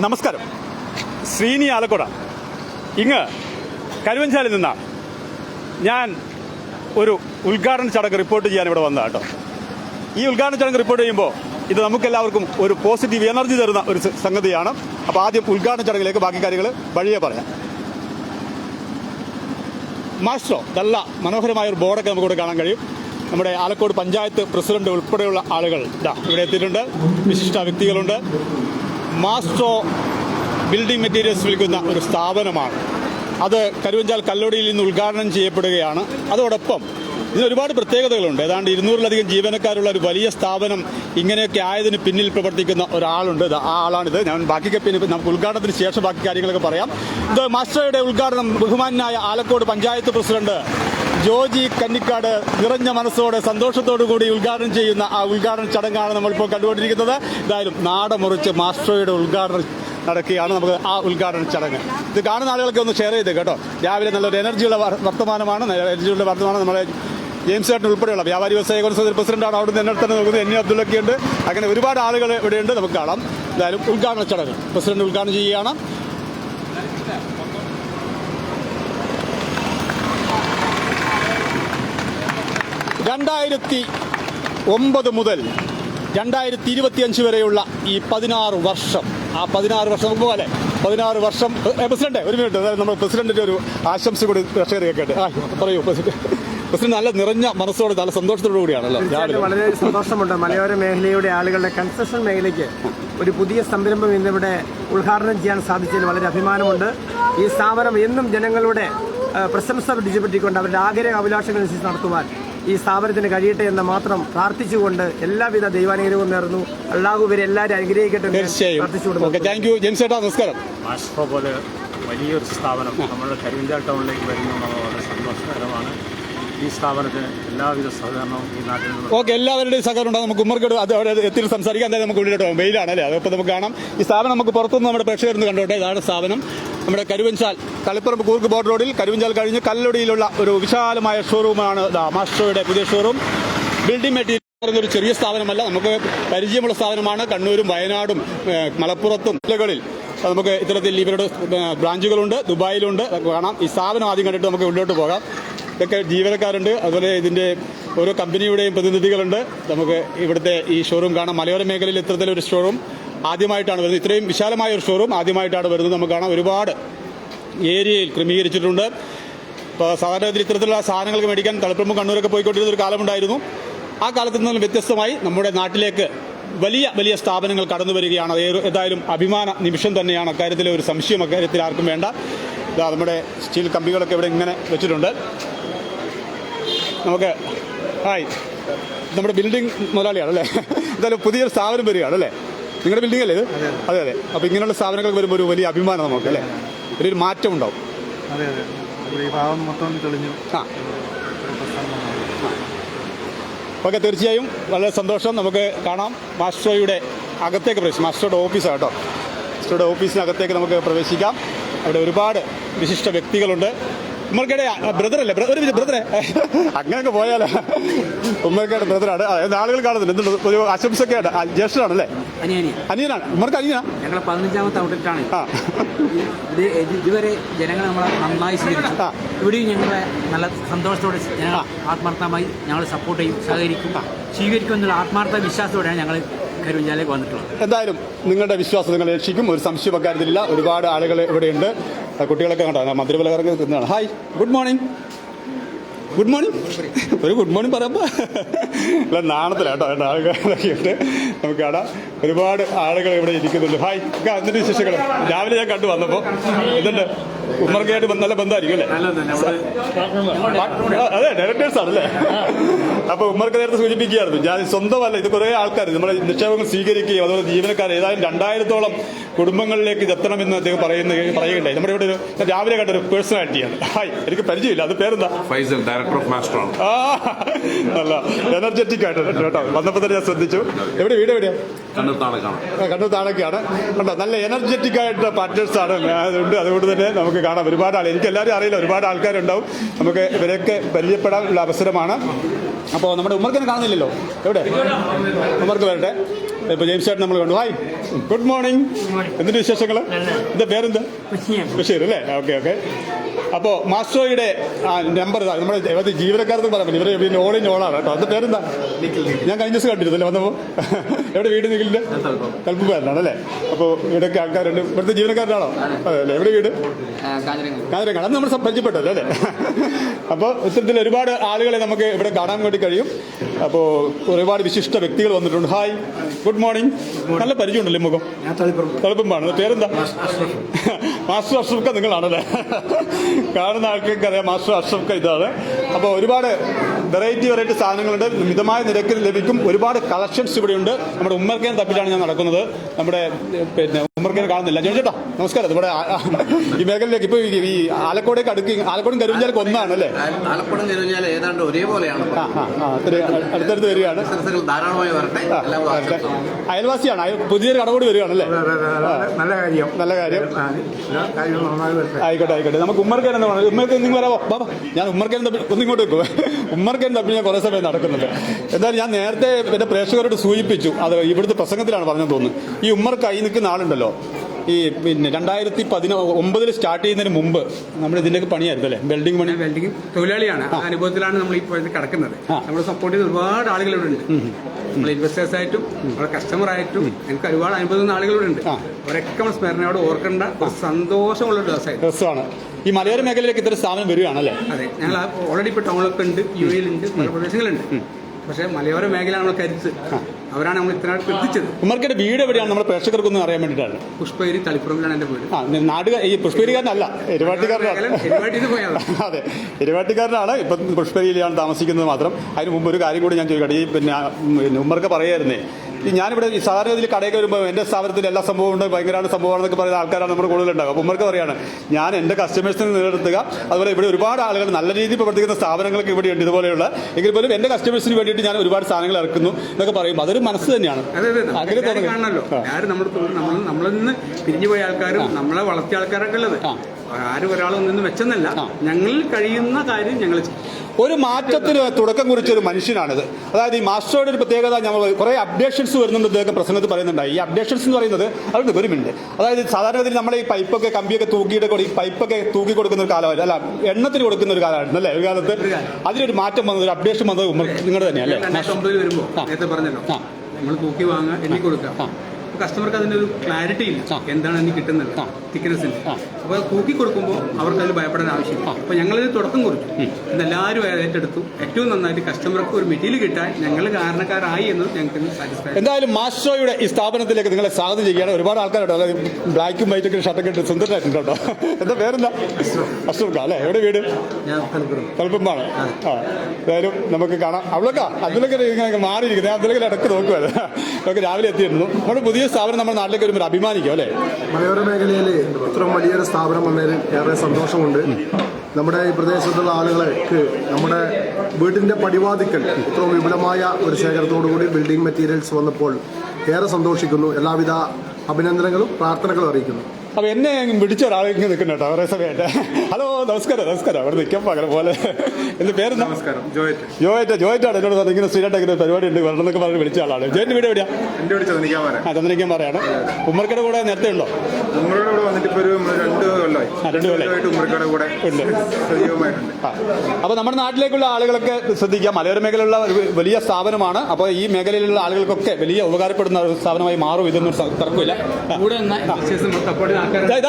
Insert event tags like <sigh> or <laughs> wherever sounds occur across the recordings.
നമസ്കാരം. ശ്രീനി ആലക്കോട. ഇങ്ങ് കരുവഞ്ചാലിൽ നിന്നാണ് ഞാൻ ഒരു ഉദ്ഘാടന ചടങ്ങ് റിപ്പോർട്ട് ചെയ്യാൻ ഇവിടെ വന്നതാണ് കേട്ടോ ഈ ഉദ്ഘാടന ചടങ്ങ് റിപ്പോർട്ട് ചെയ്യുമ്പോൾ ഇത് നമുക്കെല്ലാവർക്കും ഒരു പോസിറ്റീവ് എനർജി തരുന്ന ഒരു സംഗതിയാണ്. അപ്പോൾ ആദ്യം ഉദ്ഘാടന ചടങ്ങിലേക്ക് ബാക്കി കാര്യങ്ങൾ വഴിയെ പറയാം. മാസ്റ്റോ നല്ല മനോഹരമായ ഒരു ബോർഡൊക്കെ നമുക്ക് ഇവിടെ കാണാൻ കഴിയും. നമ്മുടെ ആലക്കോട് പഞ്ചായത്ത് പ്രസിഡന്റ് ഉൾപ്പെടെയുള്ള ആളുകൾ ഇതാ ഇവിടെ എത്തിയിട്ടുണ്ട്. വിശിഷ്ട വ്യക്തികളുണ്ട്. മാസ്റ്റോ ബിൽഡിംഗ് മെറ്റീരിയൽസ് വിൽക്കുന്ന ഒരു സ്ഥാപനമാണ്. അത് കരുവഞ്ചാൽ കല്ലോടിയിൽ നിന്ന് ഉദ്ഘാടനം ചെയ്യപ്പെടുകയാണ്. അതോടൊപ്പം ഇതിന് ഒരുപാട് പ്രത്യേകതകളുണ്ട്. ഏതാണ്ട് ഇരുന്നൂറിലധികം ജീവനക്കാരുള്ള ഒരു വലിയ സ്ഥാപനം ഇങ്ങനെയൊക്കെ ആയതിന് പിന്നിൽ പ്രവർത്തിക്കുന്ന ഒരാളുണ്ട്. ആ ആളാണിത്. ഞാൻ ബാക്കിയൊക്കെ പിന്നെ നമുക്ക് ഉദ്ഘാടനത്തിന് ശേഷം ബാക്കി കാര്യങ്ങളൊക്കെ പറയാം. ഇത് മാസ്റ്ററുടെ ഉദ്ഘാടനം ബഹുമാനായ ആലക്കോട് പഞ്ചായത്ത് പ്രസിഡന്റ് ജോജി കന്നിക്കാട് നിറഞ്ഞ മനസ്സോടെ സന്തോഷത്തോടു കൂടി ഉദ്ഘാടനം ചെയ്യുന്ന ആ ഉദ്ഘാടന ചടങ്ങാണ് നമ്മളിപ്പോൾ കണ്ടുകൊണ്ടിരിക്കുന്നത്. എന്തായാലും നാടമുറിച്ച് മാസ്റ്ററോയുടെ ഉദ്ഘാടനം നടക്കുകയാണ് നമുക്ക് ആ ഉദ്ഘാടന ചടങ്ങ്. ഇത് കാണുന്ന ആളുകൾക്ക് ഒന്ന് ഷെയർ ചെയ്ത് കേട്ടോ. രാവിലെ നല്ലൊരു എനർജിയുള്ള വർത്തമാനമാണ്. എനർജിയുള്ള വർത്തമാനം നമ്മളെ ജെയിംസ് ചേട്ടൻ ഉൾപ്പെടെയുള്ള വ്യാപാരി വ്യവസായ കോൺഗ്രസ് പ്രസിഡന്റാണ് അവിടുന്ന് എന്നെ തന്നെ നോക്കുന്നത്. എന്നെ അബ്ദുള്ളൊക്കെയുണ്ട് അങ്ങനെ ഒരുപാട് ആളുകൾ ഇവിടെയുണ്ട്. നമുക്ക് കാണാം. എന്തായാലും ഉദ്ഘാടന ചടങ്ങ്. പ്രസിഡന്റ് ഉദ്ഘാടനം ചെയ്യുകയാണ്. രണ്ടായിരത്തി ഒമ്പത് മുതൽ രണ്ടായിരത്തി ഇരുപത്തിയഞ്ച് വരെയുള്ള ഈ പതിനാറ് വർഷം. ആ പതിനാറ് വർഷം നമുക്ക് പോലെ പതിനാറ് വർഷം. പ്രസിഡന്റ് ഒരു മിനിറ്റ്. അതായത് നമ്മൾ പ്രസിഡന്റിന്റെ ഒരു ആശംസ കൂടി പ്രേക്ഷകർ കേൾക്കട്ടെ. ആ പറയൂ പ്രസിഡന്റ് പ്രസിഡന്റ് നല്ല നിറഞ്ഞ മനസ്സോടെ നല്ല സന്തോഷത്തോടു കൂടിയാണല്ലോ. വളരെ സന്തോഷമുണ്ട്. മലയോര മേഖലയുടെ ആളുകളുടെ കൺസ്ട്രക്ഷൻ മേഖലയ്ക്ക് ഒരു പുതിയ സംരംഭം ഇന്നിവിടെ ഉദ്ഘാടനം ചെയ്യാൻ സാധിച്ചതിൽ വളരെ അഭിമാനമുണ്ട്. ഈ സ്ഥാപനം എന്നും ജനങ്ങളുടെ പ്രശംസ പിടിച്ചുപറ്റിക്കൊണ്ട് അവരുടെ ആഗ്രഹ അഭിലാഷങ്ങൾ നടത്തുവാൻ ഈ സ്ഥാപനത്തിന് കഴിയട്ടെ എന്ന് മാത്രം പ്രാർത്ഥിച്ചുകൊണ്ട് എല്ലാവിധ ദൈവാനുഗ്രഹവും നേർന്നു. അള്ളാഹു ഇവരെ എല്ലാവരും അനുഗ്രഹിക്കട്ടെ തീർച്ചയായും. താങ്ക് യു ജെയിംസ് നമസ്കാരം. പോലെ വലിയൊരു സ്ഥാപനം നമ്മുടെ കരിഞ്ചാൽ ടൗണിലേക്ക് വരുന്നു വളരെ സന്തോഷകരമാണ്. ഈ സ്ഥാപനത്തിന് എല്ലാവിധ സഹകരണവും ഈ നാട്ടിൽ നിന്ന് ഓക്കെ എല്ലാവരുടെയും സഹകരണം ഉണ്ടാകും നമുക്ക് ഉമ്മർക്കോട് അത് അവിടെ എത്തി സംസാരിക്കാൻ എന്തായാലും നമുക്ക് വീട്ടിലോട്ട് വെയിലാണ് അല്ലേ? അതിപ്പോൾ നമുക്ക് കാണാം. ഈ സ്ഥാപനം നമുക്ക് പുറത്തുനിന്ന് നമ്മുടെ പ്രേക്ഷകർ കണ്ടോട്ടെ. ഇതാണ് സ്ഥാപനം. നമ്മുടെ കരുവഞ്ചാൽ. തളിപ്പറമ്പ് കൂർക്ക് ബോർഡ് റോഡിൽ കരുവഞ്ചാൽ കഴിഞ്ഞ് കല്ലൊടിയിലുള്ള ഒരു വിശാലമായ ഷോറൂമാണ് ദാ മാസ്റ്ററുടെ പുതിയ ഷോറൂം ബിൽഡിംഗ് മെറ്റീരിയൽ പറഞ്ഞൊരു ചെറിയ സ്ഥാപനമല്ല നമുക്ക് പരിചയമുള്ള സ്ഥാപനമാണ് കണ്ണൂരും വയനാടും മലപ്പുറത്തും ജില്ലകളിൽ. നമുക്ക് ഇത്തരത്തിൽ ഇവരുടെ ബ്രാഞ്ചുകളുണ്ട് ദുബായിലുണ്ട്. കാണാം. ഈ സ്ഥാപനം ആദ്യം കണ്ടിട്ട് നമുക്ക് ഉള്ളിലോട്ട് പോകാം. ഇതൊക്കെ ജീവനക്കാരുണ്ട്. അതുപോലെ ഇതിന്റെ ഓരോ കമ്പനിയുടെയും പ്രതിനിധികളുണ്ട്. നമുക്ക് ഇവിടുത്തെ ഈ ഷോറൂം കാണാം. മലയോര മേഖലയിൽ ഇത്തരത്തിലൊരു ഷോറൂം ആദ്യമായിട്ടാണ് വരുന്നത്. ഇത്രയും വിശാലമായ ഒരു ഷോറൂം ആദ്യമായിട്ടാണ് വരുന്നത്. നമുക്ക് കാണാം ഒരുപാട് ഏരിയയിൽ ക്രമീകരിച്ചിട്ടുണ്ട്. ഇപ്പോൾ സാധാരണ ഇതിൽ ഇത്തരത്തിലുള്ള സാധനങ്ങൾക്ക് മേടിക്കാൻ തളിപ്പറമ്പ് കണ്ണൂരൊക്കെ പോയിക്കൊണ്ടിരുന്ന ഒരു കാലമുണ്ടായിരുന്നു. ആ കാലത്ത് നിന്നും വ്യത്യസ്തമായി നമ്മുടെ നാട്ടിലേക്ക് വലിയ വലിയ സ്ഥാപനങ്ങൾ കടന്നു വരികയാണ്. ഏതായാലും അഭിമാന നിമിഷം തന്നെയാണ്. അക്കാര്യത്തിലെ ഒരു സംശയം അക്കാര്യത്തിൽ ആർക്കും വേണ്ട. ഇതാ നമ്മുടെ സ്റ്റീൽ കമ്പികളൊക്കെ ഇവിടെ ഇങ്ങനെ വെച്ചിട്ടുണ്ട്. നമുക്ക് ഹായ്. നമ്മുടെ ബിൽഡിംഗ് മുതലാളിയാണ് അല്ലേ <laughs> എന്തായാലും പുതിയൊരു സ്ഥാപനം വരികയാണ് അല്ലേ നിങ്ങളുടെ ബിൽഡിംഗ് അല്ലേ ഇത്? അതെ അതെ. അപ്പോൾ ഇങ്ങനെയുള്ള സ്ഥാപനങ്ങൾ വരുമ്പോൾ ഒരു വലിയ അഭിമാനം നമുക്ക് അല്ലേ? ഒരു മാറ്റം ഉണ്ടാവും അതെ. അതെ ഈ ഭാഗം മൊത്തം തെളിഞ്ഞു. ആ. ഓക്കെ തീർച്ചയായും വളരെ സന്തോഷം. നമുക്ക് കാണാം. മാസ്റ്ററോയുടെ അകത്തേക്ക് പ്രവേശിക്കും. മാസ്റ്ററുടെ ഓഫീസാണ് കേട്ടോ. മാസ്റ്ററുടെ ഓഫീസിനകത്തേക്ക് നമുക്ക് പ്രവേശിക്കാം. അവിടെ ഒരുപാട് വിശിഷ്ട വ്യക്തികളുണ്ട്. ഉമ്മർക്കയുടെ ബ്രദർ അല്ലേ ബ്ര- ഒരു ബ്രദറെ. അങ്ങനെയൊക്കെ പോയാലോ? ഉമ്മർക്കയുടെ ബ്രദറാണ്. ആളുകൾ കാണുന്നുണ്ട്. എന്തുണ്ട്? ഒരു ആശംസയൊക്കെയാണ്. ആ, ജ്യേഷ്ഠനാണല്ലേ? അനിയനി അനിയനാണ്. ഉമ്മർക്ക് അനിയനാ? ഞങ്ങളെ പതിനഞ്ചാമത്തെ ഔട്ട്ലെറ്റാണ്. ഇത് ഇതുവരെ ജനങ്ങൾ നമ്മളെ നന്നായി സ്വീകരിച്ചു. ഇവിടെയും ഞങ്ങളെ നല്ല സന്തോഷത്തോടെ ജനങ്ങൾ ആത്മാർത്ഥമായി ഞങ്ങൾ സപ്പോർട്ട് ചെയ്യും സഹകരിക്കും സ്വീകരിക്കും എന്നുള്ള ആത്മാർത്ഥ വിശ്വാസത്തോടെയാണ് ഞങ്ങൾ കരുവഞ്ചാലേക്ക് വന്നിട്ടുള്ളത്. എന്തായാലും നിങ്ങളുടെ വിശ്വാസം നിങ്ങൾ രക്ഷിക്കും. ഒരു സംശയം അക്കാര്യത്തിലില്ല ഒരുപാട് ആളുകൾ ഇവിടെയുണ്ട്. കുട്ടികളൊക്കെ കണ്ടോ? മന്ത്രിപലകറങ്ങി തിന്നാണ്. Hi good morning good morning ഒരു ഗുഡ് മോർണിംഗ് പറയുമ്പോൾ അല്ല നാണത്തിലാട്ടോ എന്റെ ആളുകളൊക്കെ ഉണ്ട് നമുക്ക് കാണാം. ഒരുപാട് ആളുകൾ ഇവിടെ ഇരിക്കുന്നുണ്ട്. ഹായ് എന്നിട്ട് വിശേഷങ്ങൾ? രാവിലെ ഞാൻ കണ്ടു വന്നപ്പോൾ എന്തുണ്ട്? ഉമ്മർക്കായിട്ട് നല്ല ബന്ധമായിരിക്കും അല്ലേ? അതെ ഡയറക്ടേഴ്സ് ആണല്ലേ അപ്പൊ ഉമ്മർക്ക് നേരത്തെ സൂചിപ്പിക്കുകയായിരുന്നു ഞാൻ സ്വന്തമല്ല ഇത് കുറെ ആൾക്കാർ നമ്മുടെ നിക്ഷേപങ്ങൾ സ്വീകരിക്കുകയും അതുപോലെ ജീവനക്കാർ ഏതായാലും രണ്ടായിരത്തോളം കുടുംബങ്ങളിലേക്ക് എത്തണം എത്തണമെന്ന് അദ്ദേഹം പറയുന്ന പറയുകയുണ്ടായി. നമ്മുടെ ഇവിടെ ഒരു രാവിലെ കണ്ട ഒരു പേഴ്സണാലിറ്റിയാണ്. ഹായ് എനിക്ക് പരിചയമില്ല അത് പേരെന്താ? ഫൈസൽ ഡയറക്ടർ ഓഫ് മാസ്റ്റർ നല്ല എനർജറ്റിക് ആയിട്ട് കേട്ടോ. വന്നപ്പോൾ തന്നെ ഞാൻ ശ്രദ്ധിച്ചു. എവിടെ വീട് എവിടെയാ? കണ്ണൂർ താണക്കാണ് കണ്ണൂർ താണക്കാണ് കണ്ടോ നല്ല എനർജറ്റിക് ആയിട്ടുള്ള പാർട്ട്നേഴ്സ് ആണ്. അതുകൊണ്ട് അതുകൊണ്ട് തന്നെ നമുക്ക് കാണാം. ഒരുപാട് ആൾ എനിക്ക് എല്ലാവരും അറിയില്ല. ഒരുപാട് ആൾക്കാരുണ്ടാവും. നമുക്ക് ഇവരെയൊക്കെ പരിചയപ്പെടാനുള്ള അവസരമാണ്. അപ്പോൾ നമ്മുടെ ഉമ്മർക്കിനെ കാണുന്നില്ലല്ലോ. എവിടെ? ഉമ്മർക്ക് വരട്ടെ. ഇപ്പൊ ജെയിംസ് ചേട്ടൻ നമ്മൾ കണ്ടു. ഹായ്. Good morning. എന്തിന്റെ വിശേഷങ്ങൾ എന്താ പേരെന്താ? ബഷീർ അല്ലേ? Okay okay. അപ്പോൾ മാസ്റ്റോയുടെ നമ്പർ നമ്മുടെ ഇവരുടെ ജീവനക്കാരെന്ന് പറയാൻ ഇവരെ പിന്നെ ഓളിൻ ഓളാണ് കേട്ടോ. അത് പേരെന്താ? ഞാൻ കഴിഞ്ഞ ദിവസം കണ്ടിരുന്നല്ലേ വന്നപ്പോൾ എവിടെ വീട് നിൽക്കില്ല തലപ്പുകാരനാണ് അല്ലേ? അപ്പോൾ ഇവിടെയൊക്കെ ആൾക്കാരുണ്ട്. ഇവിടുത്തെ ജീവനക്കാരനാണോ? അതെ അല്ലേ? എവിടെ വീട്? കാഞ്ഞിരങ്ങാട്. അത് നമ്മൾ പരിചയപ്പെട്ടല്ലോ അല്ലേ? അപ്പോൾ ഇത്തരത്തിൽ ഒരുപാട് ആളുകളെ നമുക്ക് ഇവിടെ കാണാൻ വേണ്ടി കഴിയും. അപ്പോൾ ഒരുപാട് വിശിഷ്ട വ്യക്തികൾ വന്നിട്ടുണ്ട്. ഹായ്. ഗുഡ് മോർണിംഗ് നല്ല പരിചയമുണ്ടല്ലേ മുഖം? തളിപ്പുമ്പാണ് പേരെന്താ? മാസ്റ്റർ അഷ്റഫ് നിങ്ങളാണല്ലേ? കാണുന്ന ആൾക്കാർക്ക് അറിയാം മാസ്റ്റർ അഷ്റഫ് ഇതാണ്. അപ്പോൾ ഒരുപാട് വെറൈറ്റി വെറൈറ്റി സാധനങ്ങളുണ്ട്. മിതമായ നിരക്കിൽ ലഭിക്കും. ഒരുപാട് കളക്ഷൻസ് ഇവിടെയുണ്ട്. നമ്മുടെ ഉമ്മർക്കേം തപ്പിലാണ് ഞാൻ നടക്കുന്നത്. നമ്മുടെ പിന്നെ ഉമ്മർക്കേൻ കാണുന്നില്ല. ജോൺ ചേട്ടാ നമസ്കാരം. ഇവിടെ ഈ മേഖലയിലേക്ക് ഇപ്പൊ ഈ ആലക്കോടേക്ക് അടുക്കി ആലക്കോടും കരുവഞ്ചാലൊക്കെ ഒന്നാണ് അല്ലേ ആലക്കോടും കരുവഞ്ചാൽ ഏതാണ്ട് ഒരേപോലെയാണ്. അടുത്തടുത്ത് വരികയാണ്. ധാരാളമായി വരട്ടെ. അയൽവാസിയാണ്. അയൽ- പുതിയൊരു കടകൂടി വരികയാണല്ലേ? നല്ല കാര്യം. നല്ല കാര്യം. ആയിക്കോട്ടെ ആയിക്കോട്ടെ. നമുക്ക് ഉമ്മർക്കേൻ എന്ന് പറയുന്നത് ഉമ്മർക്ക് നിങ്ങൾ വരാമോ ബാബാ ഞാൻ ഉമ്മർക്കേൻ തമ്മിൽ ഒന്ന് ഇങ്ങോട്ട് വെക്കുമോ ഉമ്മർക്കേൻ തമ്മിൽ ഞാൻ കുറേ സമയം നടക്കുന്നുണ്ട്. എന്തായാലും ഞാൻ നേരത്തെ എന്റെ പ്രേക്ഷകരോട് സൂചിപ്പിച്ചു. അത് ഇവിടുത്തെ പ്രസംഗത്തിലാണ് പറഞ്ഞു തോന്നുന്നു. ഈ ഉമ്മർ കൈ നിൽക്കുന്ന ആളുണ്ടല്ലോ. ഈ പിന്നെ രണ്ടായിരത്തി പതിനൊ ഒമ്പതിൽ സ്റ്റാർട്ട് ചെയ്യുന്നതിന് മുമ്പ് നമ്മൾ ഇതിന്റെയൊക്കെ പണിയായിരുന്നു അല്ലേ? ബിൽഡിംഗ് പണി. വെൽഡിംഗ് തൊഴിലാളിയാണ്. ആ. അനുഭവത്തിലാണ് നമ്മൾ ഇപ്പോൾ ഇത് കിടക്കുന്നത്. നമ്മൾ സപ്പോർട്ട് ചെയ്ത് ഒരുപാട് ആളുകൾ ഇവിടെ ഉണ്ട് നമ്മൾ ഇൻവെസ്റ്റേഴ്സ് ആയിട്ടും നമ്മുടെ കസ്റ്റമർ ആയിട്ടും എനിക്ക് ഒരുപാട് അനുഭവം ആളുകൾ ഇവിടെ ഉണ്ട്. അവരൊക്കെ നമ്മൾ സ്മരണയോട് ഓർക്കേണ്ട ഒരു സന്തോഷമുള്ള ഒരു ദിവസമായിരുന്നു. രസമാണ്. ഈ മലയോര മേഖലയിലേക്ക് ഇത്തരം സ്ഥാപനം വരികയാണല്ലേ? അതെ. ഞങ്ങൾ ഓൾറെഡി ഇപ്പോൾ ടൗണിലൊക്കെ ഉണ്ട് യു എയിലുണ്ട് പല പ്രദേശങ്ങളുണ്ട്. പക്ഷേ മലയോര മേഖല നമ്മൾ കരുത്ത്. അവരാണ് നമ്മൾ ഇത്രനായിട്ട് എത്തിച്ചത് ഉമ്മർക്കേന്റെ വീട് എവിടെയാണ്? നമ്മുടെ പ്രേക്ഷകർക്കൊന്നും അറിയാൻ വേണ്ടിയിട്ടാണ്. പുഷ്പഗിരി തളിപ്പുറമിലാണ് എന്റെ വീട്. ആ നാടുക ഈ പുഷ്പഗിരിക്കാരനല്ല എരുവാട്ടിക്കാരനാണ്. എരുവാട്ടിന്ന് പോയാൽ അതെ എരുവാട്ടിക്കാരനാണ്. ഇപ്പം പുഷ്പഗിരിയിലാണ് താമസിക്കുന്നത് മാത്രം. അതിന് മുമ്പ് ഒരു കാര്യം കൂടി ഞാൻ ചോദിക്കട്ടെ? ഈ പിന്നെ ഉമ്മർക്ക് പറയായിരുന്നേ ഞാനിവിടെ ഈ സാധാരണ ഇതിൽ കടയൊക്കെ വരുമ്പോൾ എന്റെ സ്ഥാപനത്തിൽ എല്ലാ സംഭവവും ഉണ്ട് ഭയങ്കരമാണ് സംഭവമാണെന്നൊക്കെ പറയുന്ന ആൾക്കാരാണ് നമ്മൾ കൂടുതലുണ്ടാകും അപ്പോൾ ഉമ്മർക്ക് പറയാണ് ഞാൻ എന്റെ കസ്റ്റമേഴ്സിനെ നിലനിർത്തുക. അതുപോലെ ഇവിടെ ഒരുപാട് ആളുകൾ നല്ല രീതിയിൽ പ്രവർത്തിക്കുന്ന സ്ഥാപനങ്ങളൊക്കെ ഇവിടെയുണ്ട് ഇതുപോലെയുള്ള. എങ്കിൽ പോലും എന്റെ കസ്റ്റമേഴ്സിന് വേണ്ടിയിട്ട് ഞാൻ ഒരുപാട് സാധനങ്ങൾ ഇറക്കുന്നു എന്നൊക്കെ പറയും അതൊരു മനസ്സ് തന്നെയാണ്. അങ്ങനെ കാണണമല്ലോ. ആരും നമ്മൾ നമ്മൾ നമ്മളിൽ നിന്ന് പിരിഞ്ഞു ആൾക്കാരും നമ്മളെ വളർത്തിയ ആൾക്കാരൊക്കെ ഉള്ളത്. ആരും ഒരാളൊന്നും വെച്ചെന്നല്ല. ഞങ്ങളിൽ കഴിയുന്ന കാര്യം ഞങ്ങൾ ചെയ്യും. ഒരു മാറ്റത്തിന് തുടക്കം കുറിച്ച ഒരു മനുഷ്യനാണിത്. അതായത് ഈ മാസ്റ്ററുടെ ഒരു പ്രത്യേകത ഞങ്ങൾ കുറേ അപ്ഡേഷൻസ് വരുന്നുണ്ട് അദ്ദേഹം പ്രസംഗത്തിൽ പറയുന്നുണ്ടായി. ഈ അപ്ഡേഷൻസ് എന്ന് പറയുന്നത് അതുകൊണ്ട് ഒരു മിനിറ്റ് അതായത് സാധാരണഗതിയിൽ നമ്മൾ ഈ പൈപ്പൊക്കെ കമ്പിയൊക്കെ തൂക്കിയിട്ട് ഈ പൈപ്പൊക്കെ തൂക്കി കൊടുക്കുന്ന ഒരു കാലമായിരുന്നു. അല്ല എണ്ണത്തിന് കൊടുക്കുന്ന ഒരു കാലമായിരുന്നു അല്ലേ? ഒരു കാലത്ത് അതിലൊരു മാറ്റം വന്നത് ഒരു അപ്ഡേഷൻ വന്നത് നിങ്ങളുടെ തന്നെയല്ലേ പറഞ്ഞല്ലോ. നമ്മൾ തൂക്കി വാങ്ങാൻ എണ്ണി കൊടുക്കുക. ആ. കസ്റ്റമർക്ക് അതിന്റെ ഒരു ക്ലാരിറ്റി ഇല്ല. എന്താണ് എനിക്ക് കിട്ടുന്നത്. തിക്നെസ്സിന്. അപ്പോൾ തൂക്കി കൊടുക്കുമ്പോൾ അവർക്ക് അതിൽ ഭയപ്പെടാൻ ആവശ്യമില്ല അപ്പോൾ ഞങ്ങളിത് തുടക്കം കുറിച്ചു. എന്നെല്ലാവരും ഏറ്റെടുത്തു. ഏറ്റവും നന്നായിട്ട് കസ്റ്റമർക്ക് ഒരു മെറ്റീരിയൽ കിട്ടാൻ ഞങ്ങൾ കാരണക്കാരായി എന്ന് ഞങ്ങൾക്ക് സാറ്റിസ്ഫൈ എന്തായാലും മാസ്റ്റോയുടെ ഈ സ്ഥാപനത്തിലേക്ക് നിങ്ങളെ സ്വാഗതം ചെയ്യുകയാണ്. ഒരുപാട് ആൾക്കാരുണ്ട്. അതായത് ബ്ലാക്കും വൈറ്റൊക്കെ ഷർട്ടൊക്കെ ഇട്ട് സുന്ദരമായിട്ടുണ്ടോ എന്താ പേരെന്താ? അഷ്റഫ് അല്ലേ? എവിടെ വീട്? തലപ്പമ്പാണ് ആ. എന്തായാലും നമുക്ക് കാണാം. അവളൊക്കെ അതിലൊക്കെ ഇങ്ങനെ മാറിയിരിക്കുന്നത് അതിലൊക്കെ ഇടയ്ക്ക് നോക്കുമായിരുന്നു നമുക്ക് രാവിലെ എത്തിയിരുന്നു. നമ്മുടെ പുതിയ സ്ഥാപനം നമ്മുടെ നാട്ടിലേക്ക് വരുമ്പോൾ അഭിമാനിക്കും അല്ലേ? മലയോര മേഖലയിൽ ഇത്രയും വലിയൊരു സ്ഥാപനം വന്നതിൽ ഏറെ സന്തോഷമുണ്ട്. നമ്മുടെ ഈ പ്രദേശത്തുള്ള ആളുകൾക്ക് നമ്മുടെ വീട്ടിന്റെ പടിവാതിക്കൽ ഇത്ര വിപുലമായ ഒരു ശേഖരത്തോടുകൂടി ബിൽഡിംഗ് മെറ്റീരിയൽസ് വന്നപ്പോൾ ഏറെ സന്തോഷിക്കുന്നു. എല്ലാവിധ അഭിനന്ദനങ്ങളും പ്രാർത്ഥനകളും അറിയിക്കുന്നു. അപ്പൊ എന്നെ പിടിച്ച ഒരാൾ ഇങ്ങനെ നിൽക്കുന്നു കേട്ടോ കുറേ സമയമായിട്ട് ഹലോ നമസ്കാരം നമസ്കാരം. അവിടെ നിൽക്കാൻ പകരം പോലെ. എന്റെ പേര് നമസ്കാരം ജോയറ്റ്. ജോയറ്റ് ജോയറ്റാണ് എന്നോട് പറഞ്ഞത് ഇങ്ങനെ സ്ഥിരമായിട്ട് ഇങ്ങനെ പരിപാടി ഉണ്ട് വരണം എന്നൊക്കെ പറഞ്ഞ് വിളിച്ച ആളാണ്. ജോയിന്റെ വീട് എവിടെയാ? എന്റെ വിളിച്ചത് എനിക്ക് പറയാം ആ ചന്ദ്രിക്കാൻ പറയാണ് ഉമ്മർക്കയുടെ കൂടെ നേരത്തെ ഉണ്ടോ? ഉമ്മറുടെ കൂടെ വന്നിട്ട് ഇപ്പൊ ഒരു രണ്ട് കൊല്ലമായി. കൂടെ. സജീവമായിട്ടുണ്ട്. അപ്പോൾ നമ്മുടെ നാട്ടിലേക്കുള്ള ആളുകളൊക്കെ ശ്രദ്ധിക്കാം. മലയോര മേഖലയിലുള്ള ഒരു വലിയ സ്ഥാപനമാണ്. അപ്പോൾ ഈ മേഖലയിലുള്ള ആളുകൾക്കൊക്കെ വലിയ ഉപകാരപ്പെടുന്ന ഒരു സ്ഥാപനമായി മാറും. ഇതൊന്നും തർക്കമില്ല.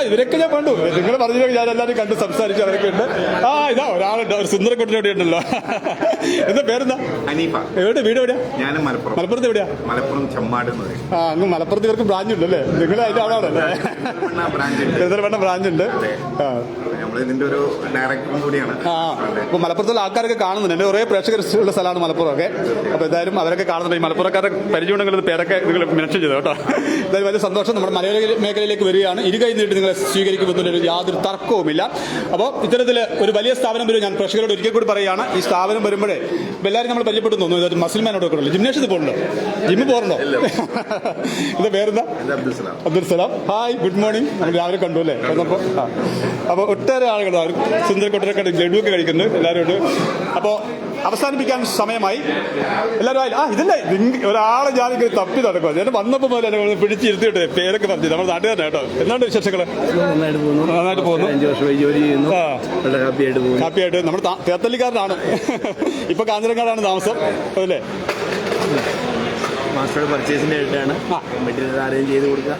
ഇവരൊക്കെ ഞാൻ കണ്ടു. നിങ്ങൾ പറഞ്ഞു ഞാൻ എല്ലാവരും കണ്ട് സംസാരിച്ചു. അവരൊക്കെ ഉണ്ട്. ആ ഇതാ ഒരാളുണ്ട്. ഒരു സുന്ദര കുട്ടിയുടെ ഉണ്ടല്ലോ. എന്താ പേരെന്താ? അനീഫ. എവിടെ? വീട് എവിടെയാ? ഞാൻ മലപ്പുറം. മലപ്പുറത്ത് എവിടെയാ? മലപ്പുറം ചമ്മാട് ആ അങ്ങ് മലപ്പുറത്ത് ഇവർക്ക് ബ്രാഞ്ച് ഉണ്ടല്ലേ? നിങ്ങൾ അതിന്റെ അവിടെ ബ്രാഞ്ച് ഉണ്ട്. ഇതിന്റെ ഒരു ഡയറക്ടറും കൂടിയാണ്. അപ്പൊ മലപ്പുറത്തുള്ള ആൾക്കാരൊക്കെ കാണുന്നുണ്ട്. എന്റെ കുറേ പ്രേക്ഷകർ ഉള്ള സ്ഥലമാണ് മലപ്പുറമൊക്കെ. അപ്പൊ എന്തായാലും അവരൊക്കെ കാണുന്നുണ്ട്. ഈ മലപ്പുറക്കാരെ പരിചയമുണ്ടെങ്കിൽ പേരൊക്കെ നിങ്ങൾ മെൻഷൻ ചെയ്തു കേട്ടോ. എന്തായാലും വലിയ സന്തോഷം നമ്മുടെ മലയോര മേഖലയിലേക്ക് വരികയാണ്. ഇരുകൈ നീട്ടി നിങ്ങളെ സ്വീകരിക്കുമെന്നൊരു യാതൊരു തർക്കവുമില്ല. അപ്പോൾ ഇത്തരത്തിൽ ഒരു വലിയ സ്ഥാപനം വരും. ഞാൻ പ്രേക്ഷകരോട് ഒരിക്കൽ കൂടി പറയുകയാണ് ഈ സ്ഥാപനം വരുമ്പോഴേ എല്ലാവരും നമ്മൾ പരിചയപ്പെട്ടു തോന്നുന്നു. ഇതൊരു മസിൽമാനോട് ഒക്കെ ഉണ്ടല്ലോ ജിംനേഷ്യത്തിൽ പോകുന്നുണ്ടോ ജിമ്മ് പോകണോ ഇത് പേരെന്താ? Abdul Salam. Hi good morning. നമ്മൾ രാവിലെ കണ്ടു അല്ലേ? വന്നപ്പോൾ ആ. അപ്പോൾ ഒട്ടേറെ ആളുകൾ അവർ സുന്ദര കഴിക്കുന്നു ലഡു ഒക്കെ കഴിക്കുന്നുണ്ട് എല്ലാവരും അപ്പോൾ അവസാനിപ്പിക്കാൻ സമയമായി. എല്ലാവരും ആയി. ആ ഇതല്ലേ? ഒരാളെ ഞാനിങ്ങനെ തപ്പി നടക്കുക ഞാൻ വന്നപ്പോൾ മുതൽ എന്നെ പിടിച്ചിരുത്തിയിട്ട് പേരൊക്കെ പറഞ്ഞു നമ്മുടെ നാട്ടുകാരൻ കേട്ടോ. എന്താണ് വിശേഷങ്ങൾ നന്നായിട്ട് പോകുന്നു. നന്നായിട്ട് പോകുന്നു. അഞ്ച് വർഷമായി ജോലി ചെയ്യുന്നു. ആ. വളരെ ഹാപ്പി ആയിട്ട് പോകുന്നു. ഹാപ്പിയായിട്ട് നമ്മുടെ തേത്തല്ലിക്കാരനാണ്. ഇപ്പൊ കാഞ്ഞിരങ്ങാടാണ് താമസം. അതല്ലേ? മാസ്റ്ററുടെ പർച്ചേസിന്റെ ആയിട്ടാണ്. ആ. മെറ്റീരിയൽ അറേഞ്ച് ചെയ്ത് കൊടുക്കുക.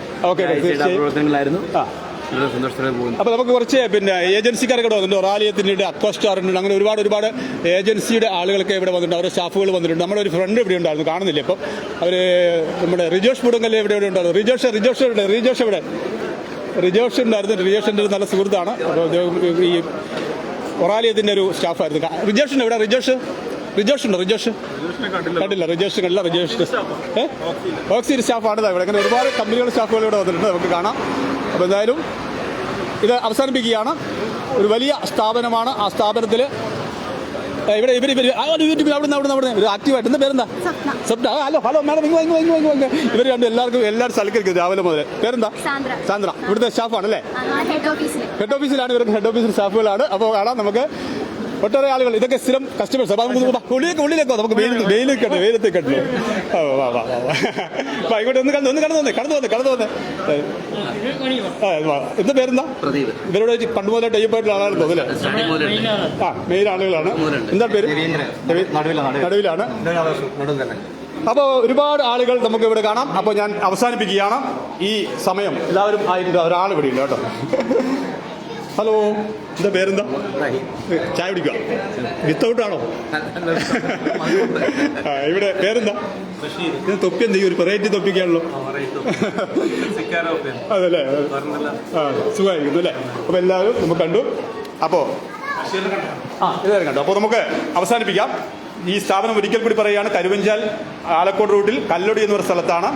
പ്രവർത്തനങ്ങളായിരുന്നു. ആ. വളരെ സന്തോഷത്തോടെ പോകുന്നു അപ്പൊ നമുക്ക് കുറച്ച് പിന്നെ ഏജൻസിക്കാരൊക്കെ ഇവിടെ വന്നിട്ടുണ്ട് ഒറാലിയത്തിന്റെ ഉണ്ട് അങ്ങനെ ഒരുപാട് ഒരുപാട് ഏജൻസിയുടെ ആളുകളൊക്കെ ഇവിടെ വന്നിട്ടുണ്ട്. അവരുടെ സ്റ്റാഫുകൾ വന്നിട്ടുണ്ട്. നമ്മുടെ ഒരു ഫ്രണ്ട് ഇവിടെ ഉണ്ടായിരുന്നു. കാണുന്നില്ല? ഇപ്പം അവർ നമ്മുടെ റിജോഷ് മുടങ്കല്ലേ ഇവിടെ ഇവിടെ ഉണ്ടായിരുന്നു. റിജോഷ് റിജോഷ് എവിടെ? റിജോഷ് എവിടെ? റിജോഷ് ഉണ്ടായിരുന്നു. റിജോഷിന്റെ ഒരു നല്ല സുഹൃത്താണ്. അപ്പോൾ ഈ ഒറാലിയത്തിന്റെ ഒരു സ്റ്റാഫായിരുന്നു. റിജോഷ് റിജോഷിന്റെ എവിടെ? റിജോഷ്? റിജോഷ് ഉണ്ടോ? റിജോഷ്? കണ്ടില്ല. റിജോഷ് കണ്ടില്ല. റിജോഷ് ഏഹ് ഓക്സിജൻ സ്റ്റാഫാണ് ഇവിടെ. അങ്ങനെ ഒരുപാട് കമ്പനികളുടെ സ്റ്റാഫുകൾ ഇവിടെ വന്നിട്ടുണ്ട്. നമുക്ക് കാണാം. അപ്പോൾ എന്തായാലും ഇത് അവസാനിപ്പിക്കുകയാണ്. ഒരു വലിയ സ്ഥാപനമാണ് ആ സ്ഥാപനത്തിൽ ഇവിടെ ഇവർ ഇവർ യൂട്യൂബിൽ അവിടെ നിന്ന് അവിടെ നിന്ന് അവിടെ ഒരു ആക്റ്റീവായിട്ട് എന്താ പേരെന്താ? സ്വപ്ന. ഹലോ ഹലോ മാഡം ഇങ്ങ് ഇങ്ങ് ഇങ്ങ് ഇങ്ങ്. ഇവർ രണ്ട് എല്ലാവർക്കും എല്ലാവരും സൽക്കരിക്കും രാവിലെ മുതൽ പേരെന്താ? സാന്ദ്ര. ഇവിടുത്തെ സ്റ്റാഫാണ് അല്ലേ? ഹെഡ് ഓഫീസിലാണ് ഇവർക്ക് ഹെഡ് ഓഫീസിൽ സ്റ്റാഫുകളാണ്. അപ്പോൾ കാണാം നമുക്ക് ഒട്ടേറെ ആളുകൾ ഇതൊക്കെ സ്ഥിരം കസ്റ്റമേഴ്സ് അപ്പോൾ നമുക്ക് ഉള്ളിലേക്ക് ഉള്ളിലേക്കോ നമുക്ക് വെയിൽ വെയിലേക്ക് കണ്ടു വെയിലത്തേക്ക് കണ്ടു ആ വാ വാ വാ ഇങ്ങോട്ട് ഒന്ന് കടന്നു ഒന്ന് കടന്നു വന്നേ കടന്നു വന്നേ കടന്നു വന്നേ. എന്താ പേരെന്താ? ഇവരോട് പണ്ട് മുതലേ ടൈപ്പായിട്ടുള്ള ആളാണ് തോന്നില്ലേ ആ മെയിൻ ആളുകളാണ്. എന്താ പേര്? നടുവിലാണ്. അപ്പോൾ ഒരുപാട് ആളുകൾ നമുക്ക് ഇവിടെ കാണാം. അപ്പോൾ ഞാൻ അവസാനിപ്പിക്കുകയാണ്. ഈ സമയം എല്ലാവരും ആയിട്ടുണ്ട് ഒരാൾ ഇവിടെ ഉണ്ട് കേട്ടോ. ഹലോ എന്താ പേരെന്താ? ചായ കുടിക്കുക വിത്തൗട്ട് ആണോ? ഇവിടെ പേരെന്താ? ഇത് തൊപ്പി എന്തെങ്കിലും ഒരു വെറൈറ്റി തൊപ്പിക്കാണല്ലോ. അതല്ലേ? ആ സുഖമായിരിക്കുന്നു അല്ലേ? അപ്പൊ എല്ലാവരും നമുക്ക് കണ്ടു. അപ്പോ ആ ഇതായിരുന്നു കണ്ടു. അപ്പോൾ നമുക്ക് അവസാനിപ്പിക്കാം. ഈ സ്ഥാപനം ഒരിക്കൽ കൂടി പറയുകയാണ് കരുവഞ്ചാൽ ആലക്കോട് റൂട്ടിൽ കല്ലൊടി എന്ന് പറയുന്ന സ്ഥലത്താണ്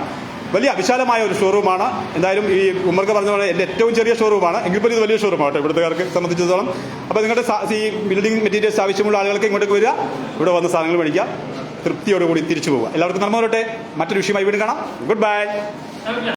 വലിയ വിശാലമായ ഒരു ഷോറൂമാണ് എന്തായാലും ഈ ഉമ്മർക്ക് പറഞ്ഞ പോലെ എന്റെ ഏറ്റവും ചെറിയ ഷോറൂമാണ് എങ്കിൽ പോലും ഇത് വലിയ ഷോറൂമാണ് ഇവിടുത്തുകാർക്ക് സംബന്ധിച്ചിടത്തോളം. അപ്പോൾ നിങ്ങളുടെ ഈ ബിൽഡിംഗ് മെറ്റീരിയൽസ് ആവശ്യമുള്ള ആളുകൾക്ക് ഇങ്ങോട്ടേക്ക് വരിക. ഇവിടെ വന്ന് സാധനങ്ങൾ മേടിക്കുക. തൃപ്തിയോടുകൂടി തിരിച്ചു പോവുക. എല്ലാവർക്കും നന്മ വരട്ടെ മറ്റൊരു വിഷയമായി വീണ്ടും കാണാം. Good bye